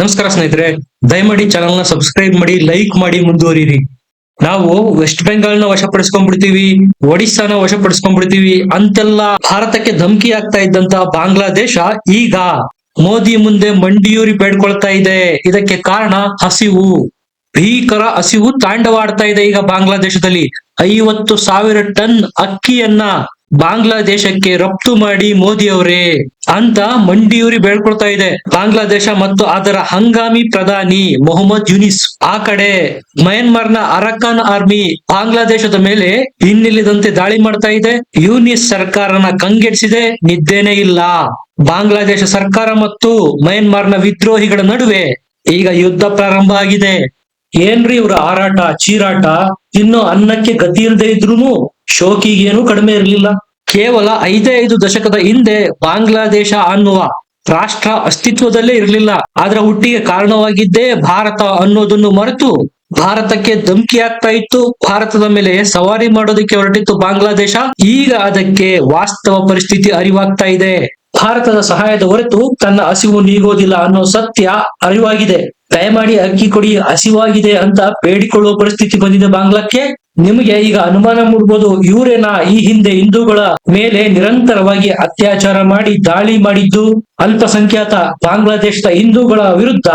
ನಮಸ್ಕಾರ ಸ್ನೇಹಿತರೆ, ದಯಮಾಡಿ ಚಾನಲ್ನ ಸಬ್ಸ್ಕ್ರೈಬ್ ಮಾಡಿ ಲೈಕ್ ಮಾಡಿ ಮುಂದುವರಿರಿ ನಾವು ವೆಸ್ಟ್ ಬೆಂಗಾಲ್ನ ವಶಪಡಿಸ್ಕೊಂಡ್ಬಿಡ್ತೀವಿ ಒಡಿಸ್ಸಾನ ವಶಪಡಿಸ್ಕೊಂಡ್ಬಿಡ್ತೀವಿ, ಅಂತೆಲ್ಲ ಭಾರತಕ್ಕೆ ಧಮಕಿ ಆಗ್ತಾ ಇದ್ದಂತ ಬಾಂಗ್ಲಾದೇಶ ಈಗ ಮೋದಿ ಮುಂದೆ ಮಂಡಿಯೂರಿ ಬೇಡ್ಕೊಳ್ತಾ ಇದೆ. ಇದಕ್ಕೆ ಕಾರಣ ಹಸಿವು, ಭೀಕರ ಹಸಿವು ತಾಂಡವಾಡ್ತಾ ಇದೆ ಈಗ ಬಾಂಗ್ಲಾದೇಶದಲ್ಲಿ. ಐವತ್ತು ಸಾವಿರ ಟನ್ ಅಕ್ಕಿಯನ್ನ ಬಾಂಗ್ಲಾದೇಶಕ್ಕೆ ರಫ್ತು ಮಾಡಿ ಮೋದಿ ಅವರೇ ಅಂತ ಮಂಡಿಯೂರಿ ಬೇಡ್ಕೊಳ್ತಾ ಇದೆ. ಬಾಂಗ್ಲಾದೇಶ ಮತ್ತು ಅದರ ಹಂಗಾಮಿ ಪ್ರಧಾನಿ ಮೊಹಮ್ಮದ್ ಯುನಿಸ್. ಆ ಕಡೆ ಮಯನ್ಮಾರ್ನ ಅರಕಾನ್ ಆರ್ಮಿ ಬಾಂಗ್ಲಾದೇಶದ ಮೇಲೆ ಇನ್ನಿಲ್ಲದಂತೆ ದಾಳಿ ಮಾಡ್ತಾ ಇದೆ. ಯುನಿಸ್ ಸರ್ಕಾರನ ಕಂಗೆಡಿಸಿದೆ. ನಿದ್ದೇನೆ ಇಲ್ಲ. ಬಾಂಗ್ಲಾದೇಶ ಸರ್ಕಾರ ಮತ್ತು ಮಯನ್ಮಾರ್ನ ವಿದ್ರೋಹಿಗಳ ನಡುವೆ ಈಗ ಯುದ್ಧ ಪ್ರಾರಂಭ ಆಗಿದೆ. ಏನ್ರಿ ಇವರ ಹಾರಾಟ ಚೀರಾಟ? ಇನ್ನು ಅನ್ನಕ್ಕೆ ಗತಿ ಇಲ್ಲದೆ ಇದ್ರೂನು ಶೋಕಿಗೇನು ಕಡಿಮೆ ಇರಲಿಲ್ಲ. ಕೇವಲ ಐದೇ ಐದು ದಶಕದ ಹಿಂದೆ ಬಾಂಗ್ಲಾದೇಶ ಅನ್ನುವ ರಾಷ್ಟ್ರ ಅಸ್ತಿತ್ವದಲ್ಲೇ ಇರಲಿಲ್ಲ. ಅದರ ಹುಟ್ಟಿಗೆ ಕಾರಣವಾಗಿದ್ದೇ ಭಾರತ ಅನ್ನೋದನ್ನು ಮರೆತು ಭಾರತಕ್ಕೆ ಧಮಕಿ ಆಗ್ತಾ ಇತ್ತು. ಭಾರತದ ಮೇಲೆ ಸವಾರಿ ಮಾಡೋದಕ್ಕೆ ಹೊರಟಿತ್ತು ಬಾಂಗ್ಲಾದೇಶ. ಈಗ ಅದಕ್ಕೆ ವಾಸ್ತವ ಪರಿಸ್ಥಿತಿ ಅರಿವಾಗ್ತಾ ಇದೆ. ಭಾರತದ ಸಹಾಯದ ಹೊರತು ತನ್ನ ಹಸಿವು ನೀಗೋದಿಲ್ಲ ಅನ್ನೋ ಸತ್ಯ ಅರಿವಾಗಿದೆ. ದಯಮಾಡಿ ಅಕ್ಕಿ ಕೊಡಿ, ಹಸಿವಾಗಿದೆ ಅಂತ ಬೇಡಿಕೊಳ್ಳುವ ಪರಿಸ್ಥಿತಿ ಬಂದಿದೆ ಬಾಂಗ್ಲಾಕ್ಕೆ. ನಿಮಗೆ ಈಗ ಅನುಮಾನ ಮೂಡ್ಬೋದು ಇವರೇನಾ ಈ ಹಿಂದೆ ಹಿಂದೂಗಳ ಮೇಲೆ ನಿರಂತರವಾಗಿ ಅತ್ಯಾಚಾರ ಮಾಡಿ ದಾಳಿ ಮಾಡಿದ್ದು. ಅಲ್ಪಸಂಖ್ಯಾತ ಬಾಂಗ್ಲಾದೇಶದ ಹಿಂದೂಗಳ ವಿರುದ್ಧ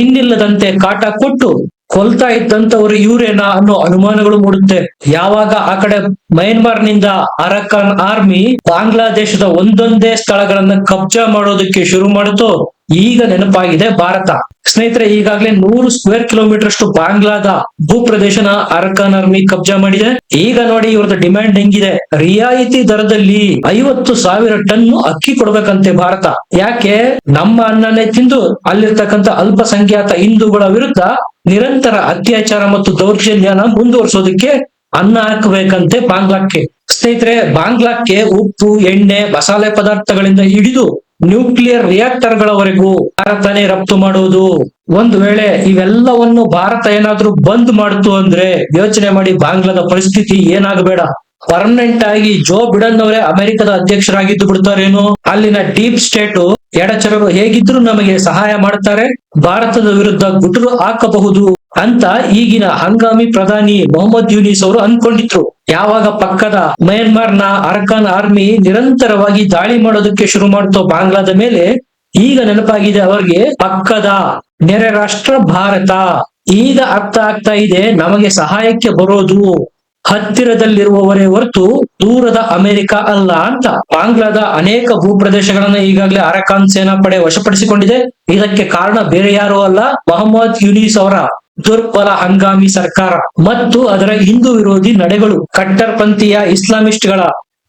ಇನ್ನಿಲ್ಲದಂತೆ ಕಾಟ ಕೊಟ್ಟು ಕೊಲ್ತಾ ಇದ್ದಂತವರು ಇವರೇನಾ ಅನ್ನೋ ಅನುಮಾನಗಳು ಮೂಡುತ್ತೆ. ಯಾವಾಗ ಆ ಕಡೆ ಮಯನ್ಮಾರ್ನಿಂದ ಅರಕಾನ್ ಆರ್ಮಿ ಬಾಂಗ್ಲಾದೇಶದ ಒಂದೊಂದೇ ಸ್ಥಳಗಳನ್ನ ಕಬ್ಜಾ ಮಾಡೋದಕ್ಕೆ ಶುರು ಮಾಡುತ್ತೋ ಈಗ ನೆನಪಾಗಿದೆ ಭಾರತ. ಸ್ನೇಹಿತರೆ, ಈಗಾಗಲೇ ನೂರು ಸ್ಕ್ವೇರ್ ಕಿಲೋಮೀಟರ್ ಅಷ್ಟು ಬಾಂಗ್ಲಾದ ಭೂಪ್ರದೇಶನ ಅರಕಾನ್ ಅರ್ಮಿ ಕಬ್ಜಾ ಮಾಡಿದೆ. ಈಗ ನೋಡಿ ಇವ್ರದ್ದು ಡಿಮ್ಯಾಂಡ್ ಹೆಂಗಿದೆ. ರಿಯಾಯಿತಿ ದರದಲ್ಲಿ ಐವತ್ತು ಸಾವಿರ ಟನ್ ಅಕ್ಕಿ ಕೊಡ್ಬೇಕಂತೆ ಭಾರತ. ಯಾಕೆ? ನಮ್ಮ ಅನ್ನನೇ ತಿಂದು ಅಲ್ಲಿರ್ತಕ್ಕಂಥ ಅಲ್ಪಸಂಖ್ಯಾತ ಹಿಂದೂಗಳ ವಿರುದ್ಧ ನಿರಂತರ ಅತ್ಯಾಚಾರ ಮತ್ತು ದೌರ್ಜನ್ಯನ ಮುಂದುವರಿಸೋದಕ್ಕೆ ಅನ್ನ ಹಾಕಬೇಕಂತೆ ಬಾಂಗ್ಲಾಕ್ಕೆ. ಸ್ನೇಹಿತರೆ, ಬಾಂಗ್ಲಾಕ್ಕೆ ಉಪ್ಪು, ಎಣ್ಣೆ, ಮಸಾಲೆ ಪದಾರ್ಥಗಳಿಂದ ಹಿಡಿದು ನ್ಯೂಕ್ಲಿಯರ್ ರಿಯಾಕ್ಟರ್ ಗಳವರೆಗೂ ಭಾರತನೇ ರಫ್ತು ಮಾಡುವುದು. ಒಂದು ವೇಳೆ ಇವೆಲ್ಲವನ್ನು ಭಾರತ ಏನಾದ್ರೂ ಬಂದ್ ಮಾಡ್ತು ಅಂದ್ರೆ ಯೋಚನೆ ಮಾಡಿ ಬಾಂಗ್ಲಾದ ಪರಿಸ್ಥಿತಿ ಏನಾಗಬೇಡ. ಪರ್ಮನೆಂಟ್ ಆಗಿ ಜೋ ಬಿಡನ್ ಅವರೇ ಅಮೆರಿಕದ ಅಧ್ಯಕ್ಷರಾಗಿದ್ದು ಬಿಡ್ತಾರೇನು? ಅಲ್ಲಿನ ಡೀಪ್ ಸ್ಟೇಟ್ ಎಡಚರರು ಹೇಗಿದ್ರು ನಮಗೆ ಸಹಾಯ ಮಾಡ್ತಾರೆ? ಭಾರತದ ವಿರುದ್ಧ ಗುಟುರು ಹಾಕಬಹುದು ಅಂತ ಈಗಿನ ಹಂಗಾಮಿ ಪ್ರಧಾನಿ ಮೊಹಮ್ಮದ್ ಯೂನಿಸ್ ಅವರು ಅನ್ಕೊಂಡಿದ್ರು. ಯಾವಾಗ ಪಕ್ಕದ ಮಯನ್ಮಾರ್ನ ಅರ್ಕಾನ್ ಆರ್ಮಿ ನಿರಂತರವಾಗಿ ದಾಳಿ ಮಾಡೋದಕ್ಕೆ ಶುರು ಮಾಡ್ತೋ ಬಾಂಗ್ಲಾದ ಮೇಲೆ, ಈಗ ನೆನಪಾಗಿದೆ ಅವರಿಗೆ, ಪಕ್ಕದ ನೆರೆ ರಾಷ್ಟ್ರ ಭಾರತ. ಈಗ ಅರ್ಥ ಆಗ್ತಾ ಇದೆ, ನಮಗೆ ಸಹಾಯಕ್ಕೆ ಬರೋದು. ಹತ್ತಿರದಲ್ಲಿರುವವರೇ ಹೊರತು ದೂರದ ಅಮೆರಿಕ ಅಲ್ಲ ಅಂತ ಬಾಂಗ್ಲಾದ ಅನೇಕ ಭೂಪ್ರದೇಶಗಳನ್ನ ಈಗಾಗಲೇ ಅರಕಾನ್ ಸೇನಾ ಪಡೆ ವಶಪಡಿಸಿಕೊಂಡಿದೆ. ಇದಕ್ಕೆ ಕಾರಣ ಬೇರೆ ಯಾರು ಅಲ್ಲ, ಮೊಹಮ್ಮದ್ ಯುನೀಸ್ ಅವರ ದುರ್ಬಲ ಹಂಗಾಮಿ ಸರ್ಕಾರ ಮತ್ತು ಅದರ ಹಿಂದೂ ವಿರೋಧಿ ನಡೆಗಳು ಕಟ್ಟರ್ಪಂಥೀಯ ಇಸ್ಲಾಮಿಸ್ಟ್ಗಳ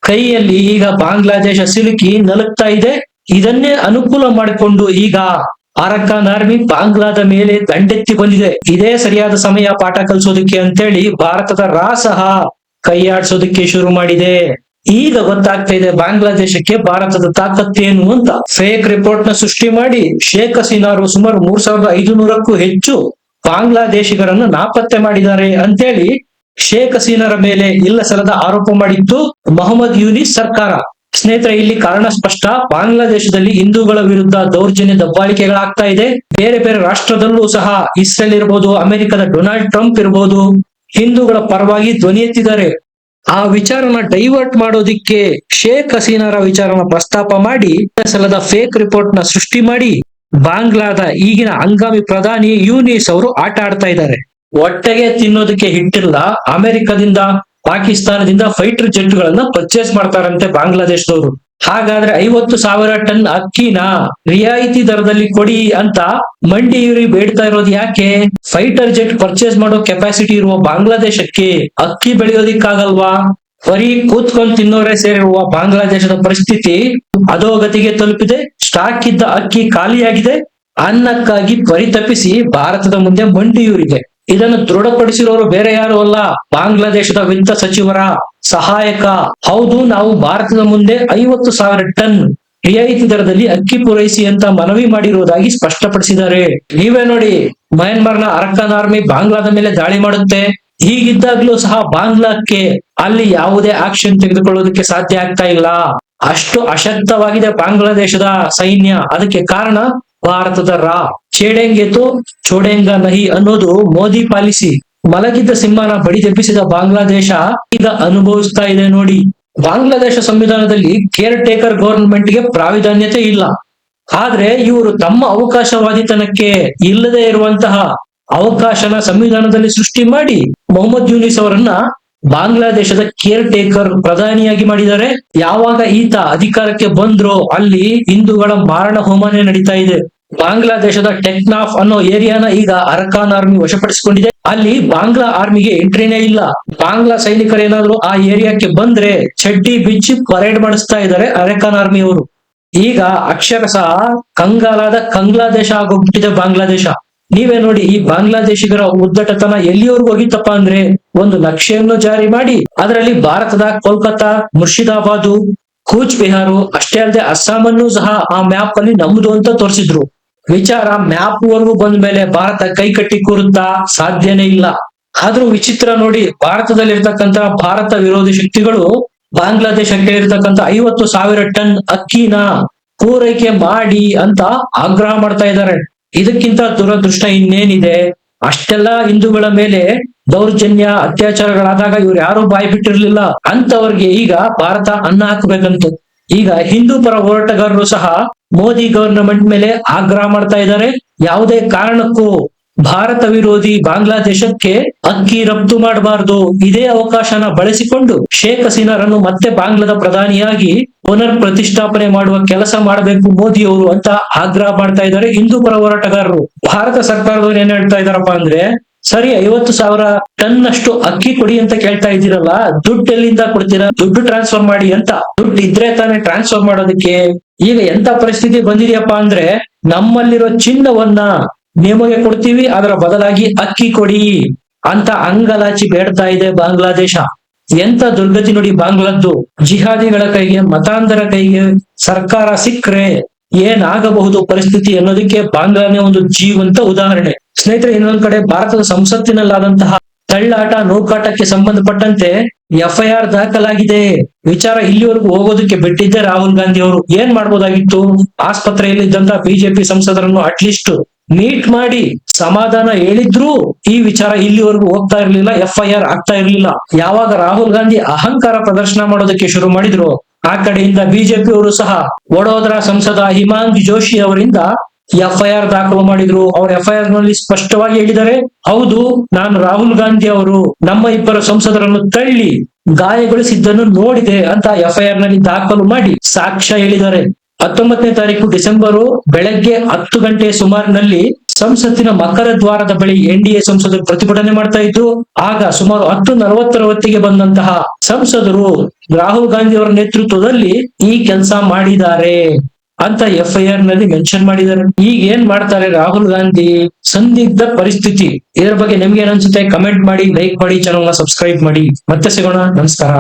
ಕೈಯಲ್ಲಿ ಈಗ ಬಾಂಗ್ಲಾದೇಶ ಸಿಲುಕಿ ನಲುಗ್ತಾ ಇದೆ. ಇದನ್ನೇ ಅನುಕೂಲ ಮಾಡಿಕೊಂಡು ಈಗ ಅರಕಾನ್ ಆರ್ಮಿ ಬಾಂಗ್ಲಾದ ಮೇಲೆ ದಂಡೆತ್ತಿ ಬಂದಿದೆ. ಇದೇ ಸರಿಯಾದ ಸಮಯ ಪಾಠ ಕಲಿಸೋದಕ್ಕೆ ಅಂತೇಳಿ ಭಾರತದ ರಾಸಹ ಕೈಯಾಡಿಸೋದಕ್ಕೆ ಶುರು ಮಾಡಿದೆ. ಈಗ ಗೊತ್ತಾಗ್ತಾ ಇದೆ ಬಾಂಗ್ಲಾದೇಶಕ್ಕೆ ಭಾರತದ ತಾಕತ್ತೇನು ಅಂತ. ಫೇಕ್ ರಿಪೋರ್ಟ್ನ ಸೃಷ್ಟಿ ಮಾಡಿ ಶೇಖ್ ಹಸೀನಾರು ಸುಮಾರು ಮೂರ್ ಸಾವಿರದ ಐದುನೂರಕ್ಕೂ ಹೆಚ್ಚು ಬಾಂಗ್ಲಾದೇಶಿಗರನ್ನು ನಾಪತ್ತೆ ಮಾಡಿದ್ದಾರೆ ಅಂತೇಳಿ ಶೇಖ್ ಹಸೀನರ ಮೇಲೆ ಇಲ್ಲ ಸಲದ ಆರೋಪ ಮಾಡಿತ್ತು ಮೊಹಮ್ಮದ್ ಯೂನಿಸ್ ಸರ್ಕಾರ. ಸ್ನೇಹಿತರೆ, ಇಲ್ಲಿ ಕಾರಣ ಸ್ಪಷ್ಟ. ಬಾಂಗ್ಲಾದೇಶದಲ್ಲಿ ಹಿಂದೂಗಳ ವಿರುದ್ಧ ದೌರ್ಜನ್ಯ ದಬ್ಬಾಳಿಕೆಗಳಾಗ್ತಾ ಇದೆ. ಬೇರೆ ಬೇರೆ ರಾಷ್ಟ್ರದಲ್ಲೂ ಸಹ ಇಸ್ರೇಲ್ ಇರಬಹುದು ಅಮೆರಿಕದ ಡೊನಾಲ್ಡ್ ಟ್ರಂಪ್ ಇರ್ಬೋದು, ಹಿಂದೂಗಳ ಪರವಾಗಿ ಧ್ವನಿ ಎತ್ತಿದ್ದಾರೆ. ಆ ವಿಚಾರನ ಡೈವರ್ಟ್ ಮಾಡೋದಿಕ್ಕೆ ಶೇಖ್ ಹಸೀನಾರ ವಿಚಾರನ ಪ್ರಸ್ತಾಪ ಮಾಡಿ ಸಲದ ಫೇಕ್ ರಿಪೋರ್ಟ್ನ ಸೃಷ್ಟಿ ಮಾಡಿ ಬಾಂಗ್ಲಾದ ಈಗಿನ ಹಂಗಾಮಿ ಪ್ರಧಾನಿ ಯೂನಿಸ್ ಅವರು ಆಟ ಆಡ್ತಾ ಇದ್ದಾರೆ. ಒಟ್ಟೆಗೆ ತಿನ್ನೋದಕ್ಕೆ ಹಿಟ್ಟಿಲ್ಲ. ಅಮೆರಿಕದಿಂದ, ಪಾಕಿಸ್ತಾನದಿಂದ ಫೈಟರ್ ಜೆಟ್ ಗಳನ್ನ ಪರ್ಚೇಸ್ ಮಾಡ್ತಾರಂತೆ ಬಾಂಗ್ಲಾದೇಶದವರು. ಹಾಗಾದ್ರೆ ಐವತ್ತು ಸಾವಿರ ಟನ್ ಅಕ್ಕಿನ ರಿಯಾಯಿತಿ ದರದಲ್ಲಿ ಕೊಡಿ ಅಂತ ಮಂಡಿಯೂರಿ ಬೇಡ್ತಾ ಇರೋದು ಯಾಕೆ? ಫೈಟರ್ ಜೆಟ್ ಪರ್ಚೇಸ್ ಮಾಡೋ ಕೆಪಾಸಿಟಿ ಇರುವ ಬಾಂಗ್ಲಾದೇಶಕ್ಕೆ ಅಕ್ಕಿ ಬೆಳೆಯೋದಿಕ್ಕಾಗಲ್ವಾ? ಬರೀ ಕೂತ್ಕೊಂಡು ತಿನ್ನೋರೇ ಸೇರಿರುವ ಬಾಂಗ್ಲಾದೇಶದ ಪರಿಸ್ಥಿತಿ ಅಧೋಗತಿಗೆ ತಲುಪಿದೆ. ಸ್ಟಾಕ್ ಇದ್ದ ಅಕ್ಕಿ ಖಾಲಿಯಾಗಿದೆ. ಅನ್ನಕ್ಕಾಗಿ ಪರಿತಪಿಸಿ ಭಾರತದ ಮುಂದೆ ಮಂಡಿಯೂರಿದೆ. ಇದನ್ನು ದೃಢಪಡಿಸಿರೋರು ಬೇರೆ ಯಾರು ಅಲ್ಲ. ಬಾಂಗ್ಲಾದೇಶದ ವಿತ್ತ ಸಚಿವರ ಸಹಾಯಕ. ಹೌದು, ನಾವು ಭಾರತದ ಮುಂದೆ ಐವತ್ತು ಸಾವಿರ ಟನ್ ರಿಯಾಯಿತಿ ದರದಲ್ಲಿ ಅಕ್ಕಿ ಪೂರೈಸಿ ಅಂತ ಮನವಿ ಮಾಡಿರುವುದಾಗಿ ಸ್ಪಷ್ಟಪಡಿಸಿದ್ದಾರೆ. ನೀವೇ ನೋಡಿ, ಮಯನ್ಮಾರ್ನ ಅರಕನ್ ಆರ್ಮಿ ಬಾಂಗ್ಲಾದ ಮೇಲೆ ದಾಳಿ ಮಾಡುತ್ತೆ. ಹೀಗಿದ್ದಾಗ್ಲೂ ಸಹ ಬಾಂಗ್ಲಾಕ್ಕೆ ಅಲ್ಲಿ ಯಾವುದೇ ಆಕ್ಷನ್ ತೆಗೆದುಕೊಳ್ಳೋದಕ್ಕೆ ಸಾಧ್ಯ ಆಗ್ತಾ ಇಲ್ಲ. ಅಷ್ಟು ಅಶಕ್ತವಾಗಿದೆ ಬಾಂಗ್ಲಾದೇಶದ ಸೈನ್ಯ. ಅದಕ್ಕೆ ಕಾರಣ ಭಾರತದ ರಾ. ಚೇಡೆಂಗೆತು ಚೋಡೆಂಗ ನಹಿ ಅನ್ನೋದು ಮೋದಿ ಪಾಲಿಸಿ ಮಲಗಿದ್ದ ಸಿಂಹನ ಬಡಿದೆಬ್ಬಿಸಿದ ಬಾಂಗ್ಲಾದೇಶ ಈಗ ಅನುಭವಿಸ್ತಾ ಇದೆ ನೋಡಿ. ಬಾಂಗ್ಲಾದೇಶ ಸಂವಿಧಾನದಲ್ಲಿ ಕೇರ್ ಟೇಕರ್ ಗವರ್ನಮೆಂಟ್ಗೆ ಪ್ರಾವಿಧಾನ್ಯತೆ ಇಲ್ಲ. ಆದ್ರೆ ಇವರು ತಮ್ಮ ಅವಕಾಶವಾದಿತನಕ್ಕೆ ಇಲ್ಲದೆ ಇರುವಂತಹ ಅವಕಾಶನ ಸಂವಿಧಾನದಲ್ಲಿ ಸೃಷ್ಟಿ ಮಾಡಿ ಮೊಹಮ್ಮದ್ ಯೂನಿಸ್ ಅವರನ್ನ ಬಾಂಗ್ಲಾದೇಶದ ಕೇರ್ ಟೇಕರ್ ಪ್ರಧಾನಿಯಾಗಿ ಮಾಡಿದ್ದಾರೆ. ಯಾವಾಗ ಈತ ಅಧಿಕಾರಕ್ಕೆ ಬಂದ್ರೋ ಅಲ್ಲಿ ಹಿಂದೂಗಳ ಮಾರಣ ಹೋಮನೆ ನಡೀತಾ ಇದೆ. ಬಾಂಗ್ಲಾದೇಶದ ಟೆಕ್ನಾಫ್ ಅನ್ನೋ ಏರಿಯಾನ ಈಗ ಅರಕಾನ್ ಆರ್ಮಿ ವಶಪಡಿಸಿಕೊಂಡಿದೆ. ಅಲ್ಲಿ ಬಾಂಗ್ಲಾ ಆರ್ಮಿಗೆ ಎಂಟ್ರಿನೇ ಇಲ್ಲ. ಬಾಂಗ್ಲಾ ಸೈನಿಕರೇನಾದ್ರು ಆ ಏರಿಯಾಕ್ಕೆ ಬಂದ್ರೆ ಚಡ್ಡಿ ಬಿಚ್ಚಿ ಪರೇಡ್ ಮಾಡಿಸ್ತಾ ಇದ್ದಾರೆ ಅರಕಾನ್ ಆರ್ಮಿಯವರು. ಈಗ ಅಕ್ಷರಶಃ ಕಂಗಾಲಾದ ಕಂಗ್ಲಾದೇಶ ಆಗೋಗ್ಬಿಟ್ಟಿದೆ ಬಾಂಗ್ಲಾದೇಶ. ನೀವೇ ನೋಡಿ ಈ ಬಾಂಗ್ಲಾದೇಶಿಗರ ಉದ್ದಟತನ ಎಲ್ಲಿಯವರೆಗೂ ಹೋಗಿತ್ತಪ್ಪ ಅಂದ್ರೆ ಒಂದು ನಕ್ಷೆಯನ್ನು ಜಾರಿ ಮಾಡಿ ಅದರಲ್ಲಿ ಭಾರತದ ಕೋಲ್ಕತ್ತಾ ಮುರ್ಷಿದಾಬಾದ್ ಕೂಚ್ ಬಿಹಾರು ಅಷ್ಟೇ ಅಲ್ಲದೆ ಅಸ್ಸಾಮನ್ನು ಸಹ ಆ ಮ್ಯಾಪ್ ಅಲ್ಲಿ ನಮ್ದು ಅಂತ ತೋರಿಸಿದ್ರು. ವಿಚಾರ ಮ್ಯಾಪ್ ವರೆಗೂ ಬಂದ ಮೇಲೆ ಭಾರತ ಕೈ ಕಟ್ಟಿ ಕೂರುತ್ತಾ ಸಾಧ್ಯನೇ ಇಲ್ಲ. ಆದ್ರೂ ವಿಚಿತ್ರ ನೋಡಿ ಭಾರತದಲ್ಲಿ ಇರ್ತಕ್ಕಂತ ಭಾರತ ವಿರೋಧಿ ಶಕ್ತಿಗಳು ಬಾಂಗ್ಲಾದೇಶಕ್ಕೆ ಇರತಕ್ಕಂತ ಐವತ್ತು ಸಾವಿರ ಟನ್ ಅಕ್ಕಿನ ಪೂರೈಕೆ ಮಾಡಿ ಅಂತ ಆಗ್ರಹ ಮಾಡ್ತಾ ಇದ್ದಾರೆ. ಇದಕ್ಕಿಂತ ದುರದೃಷ್ಟ ಇನ್ನೇನಿದೆ? ಅಷ್ಟೆಲ್ಲಾ ಹಿಂದೂಗಳ ಮೇಲೆ ದೌರ್ಜನ್ಯ, ಅತ್ಯಾಚಾರಗಳಾದಾಗ ಇವ್ರು ಯಾರು ಬಾಯಿ ಬಿಟ್ಟಿರ್ಲಿಲ್ಲ. ಅಂತವ್ರಿಗೆ ಈಗ ಭಾರತ ಅನ್ನ ಹಾಕ್ಬೇಕಂತ. ಈಗ ಹಿಂದೂ ಪರ ಹೋರಾಟಗಾರರು ಸಹ ಮೋದಿ ಗವರ್ನಮೆಂಟ್ ಮೇಲೆ ಆಗ್ರಹ ಮಾಡ್ತಾ ಇದ್ದಾರೆ. ಯಾವುದೇ ಕಾರಣಕ್ಕೂ ಭಾರತ ವಿರೋಧಿ ಬಾಂಗ್ಲಾದೇಶಕ್ಕೆ ಅಕ್ಕಿ ರಫ್ತು ಮಾಡಬಾರದು. ಇದೇ ಅವಕಾಶನ ಬಳಸಿಕೊಂಡು ಶೇಖ್ ಹಸೀನಾರನ್ನು ಮತ್ತೆ ಬಾಂಗ್ಲಾದ ಪ್ರಧಾನಿಯಾಗಿ ಪುನರ್ ಪ್ರತಿಷ್ಠಾಪನೆ ಮಾಡುವ ಕೆಲಸ ಮಾಡಬೇಕು ಮೋದಿ ಅವರು ಅಂತ ಆಗ್ರಹ ಮಾಡ್ತಾ ಇದ್ದಾರೆ ಹಿಂದೂ ಪರ ಹೋರಾಟಗಾರರು. ಭಾರತ ಸರ್ಕಾರದವರು ಏನ್ ಹೇಳ್ತಾ ಇದಾರಪ್ಪ ಅಂದ್ರೆ, ಸರಿ, ಐವತ್ತು ಸಾವಿರ ಟನ್ ಅಷ್ಟು ಅಕ್ಕಿ ಕೊಡಿ ಅಂತ ಕೇಳ್ತಾ ಇದ್ದೀರಲ್ಲ, ದುಡ್ಡು ಎಲ್ಲಿಂದ ಕೊಡ್ತೀರಾ? ದುಡ್ಡು ಟ್ರಾನ್ಸ್ಫರ್ ಮಾಡಿ ಅಂತ. ದುಡ್ಡು ಇದ್ರೆ ತಾನೇ ಟ್ರಾನ್ಸ್ಫರ್ ಮಾಡೋದಕ್ಕೆ. ಈಗ ಎಂತ ಪರಿಸ್ಥಿತಿ ಬಂದಿದೆಯಪ್ಪ ಅಂದ್ರೆ, ನಮ್ಮಲ್ಲಿರೋ ಚಿನ್ನವನ್ನ ನಿಮಗೆ ಕೊಡ್ತೀವಿ, ಅದರ ಬದಲಾಗಿ ಅಕ್ಕಿ ಕೊಡಿ ಅಂತ ಅಂಗಲಾಚಿ ಬೇಡ್ತಾ ಇದೆ ಬಾಂಗ್ಲಾದೇಶ. ಎಂತ ದುರ್ಗತಿ ನೋಡಿ ಬಾಂಗ್ಲಾದ್ದು. ಜಿಹಾದಿಗಳ ಕೈಗೆ, ಮತಾಂಧರ ಕೈಗೆ ಸರ್ಕಾರ ಸಿಕ್ಕ್ರೆ ಏನಾಗಬಹುದು ಪರಿಸ್ಥಿತಿ ಅನ್ನೋದಕ್ಕೆ ಬಾಂಗ್ಲಾನೇ ಒಂದು ಜೀವಂತ ಉದಾಹರಣೆ. ಸ್ನೇಹಿತರೆ, ಇನ್ನೊಂದ್ ಕಡೆ ಭಾರತದ ಸಂಸತ್ತಿನಲ್ಲಾದಂತಹ ತಳ್ಳಾಟ, ನೂಕಾಟಕ್ಕೆ ಸಂಬಂಧಪಟ್ಟಂತೆ ಎಫ್ಐಆರ್ ದಾಖಲಾಗಿದೆ. ವಿಚಾರ ಇಲ್ಲಿವರೆಗೂ ಹೋಗೋದಕ್ಕೆ ಬಿಟ್ಟಿದ್ದೆ ರಾಹುಲ್ ಗಾಂಧಿ ಅವರು. ಏನ್ ಮಾಡ್ಬೋದಾಗಿತ್ತು? ಆಸ್ಪತ್ರೆಯಲ್ಲಿ ಇದ್ದಂತ ಬಿಜೆಪಿ ಸಂಸದರನ್ನು ಅಟ್ಲೀಸ್ಟ್ ಮೀಟ್ ಮಾಡಿ ಸಮಾಧಾನ ಹೇಳಿದ್ರು ಈ ವಿಚಾರ ಇಲ್ಲಿವರೆಗೂ ಹೋಗ್ತಾ ಇರ್ಲಿಲ್ಲ ಆರ್ ಆಗ್ತಾ ಇರ್ಲಿಲ್ಲ. ಯಾವಾಗ ರಾಹುಲ್ ಗಾಂಧಿ ಅಹಂಕಾರ ಪ್ರದರ್ಶನ ಮಾಡೋದಕ್ಕೆ ಶುರು ಮಾಡಿದ್ರು, ಆ ಕಡೆಯಿಂದ ಬಿಜೆಪಿ ಅವರು ಸಹ ವಡೋದರಾ ಸಂಸದ ಹಿಮಾಂಗ್ ಜೋಶಿ ಅವರಿಂದ ಎಫ್ ಐ ಆರ್ ದಾಖಲು ಮಾಡಿದ್ರು. ಅವ್ರ ಎಫ್ ಐ ಆರ್ನಲ್ಲಿ ಸ್ಪಷ್ಟವಾಗಿ ಹೇಳಿದ್ದಾರೆ, ಹೌದು, ನಾನು ರಾಹುಲ್ ಗಾಂಧಿ ಅವರು ನಮ್ಮ ಇಬ್ಬರು ಸಂಸದರನ್ನು ತಳ್ಳಿ ಗಾಯಗೊಳಿಸಿದ್ದನ್ನು ನೋಡಿದೆ ಅಂತ ಎಫ್ ಐ ಆರ್ನಲ್ಲಿ ದಾಖಲು ಮಾಡಿ ಸಾಕ್ಷ್ಯ ಹೇಳಿದ್ದಾರೆ. ಹತ್ತೊಂಬತ್ತನೇ ತಾರೀಕು ಡಿಸೆಂಬರ್ ಬೆಳಗ್ಗೆ ಹತ್ತು ಗಂಟೆ ಸುಮಾರಿನಲ್ಲಿ ಸಂಸತ್ತಿನ ಮಕರ ದ್ವಾರದ ಬಳಿ ಎನ್ ಡಿ ಎ ಸಂಸದರು ಪ್ರತಿಭಟನೆ ಮಾಡ್ತಾ ಇದ್ರು ಆಗ ಸುಮಾರು ಹತ್ತು ನಲವತ್ತರ ಹೊತ್ತಿಗೆ ಬಂದಂತಹ ಸಂಸದರು ರಾಹುಲ್ ಗಾಂಧಿ ಅವರ ನೇತೃತ್ವದಲ್ಲಿ ಈ ಕೆಲಸ ಮಾಡಿದ್ದಾರೆ ಅಂತ ಎಫ್ ಐ ಆರ್ನಲ್ಲಿ ಮೆನ್ಷನ್ ಮಾಡಿದ್ದಾರೆ. ಈಗ ಏನ್ ಮಾಡ್ತಾರೆ ರಾಹುಲ್ ಗಾಂಧಿ? ಸಂದಿಗ್ಧ ಪರಿಸ್ಥಿತಿ. ಇದರ ಬಗ್ಗೆ ನಿಮ್ಗೆ ಏನ್ ಅನ್ಸುತ್ತೆ? ಕಮೆಂಟ್ ಮಾಡಿ, ಲೈಕ್ ಮಾಡಿ ಚಾನಲ್ನ ಸಬ್ಸ್ಕ್ರೈಬ್ ಮಾಡಿ. ಮತ್ತೆ ಸಿಗೋಣ. ನಮಸ್ಕಾರ.